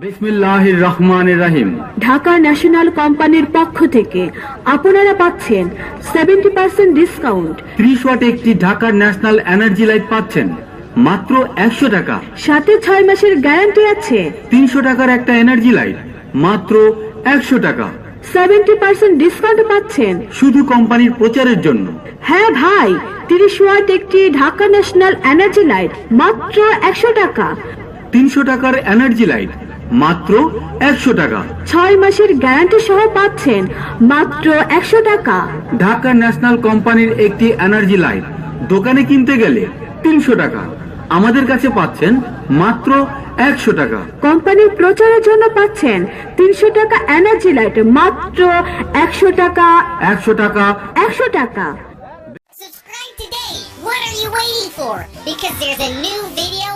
বিসমিল্লাহির রহমানির রহিম। ঢাকা ন্যাশনাল কোম্পানির পক্ষ থেকে আপনারা পাচ্ছেন সেভেন্টি পার্সেন্ট ডিসকাউন্ট ত্রিশ ওয়াট একটি ঢাকার ন্যাশনাল এনার্জি লাইট পাচ্ছেন। মাত্র একশো টাকা। সাথে ছয় মাসের গ্যারান্টি আছে। তিনশো টাকার একটা এনার্জি লাইট। মাত্র একশো টাকা। সেভেন্টি পার্সেন্ট ডিসকাউন্ট পাচ্ছেন। শুধু কোম্পানির প্রচারের জন্য। হ্যাঁ ভাই তিরিশ ওয়াট একটি ঢাকা ন্যাশনাল এনার্জি লাইট মাত্র একশো টাকা। তিনশো টাকার এনার্জি লাইট। মাত্র একশো টাকা। ছয় মাসের গ্যারান্টি সহ পাচ্ছেন মাত্র একশো টাকা। ঢাকা ন্যাশনাল কোম্পানির একটি এনার্জি লাইট। দোকানে কিনতে গেলে তিনশো টাকা। আমাদের কাছে পাচ্ছেন মাত্র একশো টাকা। কোম্পানির প্রচারের জন্য পাচ্ছেন তিনশো টাকা এনার্জি লাইট। মাত্র একশো টাকা। একশো টাকা। একশো টাকা। Subscribe today! What are you waiting for? Because there's a new video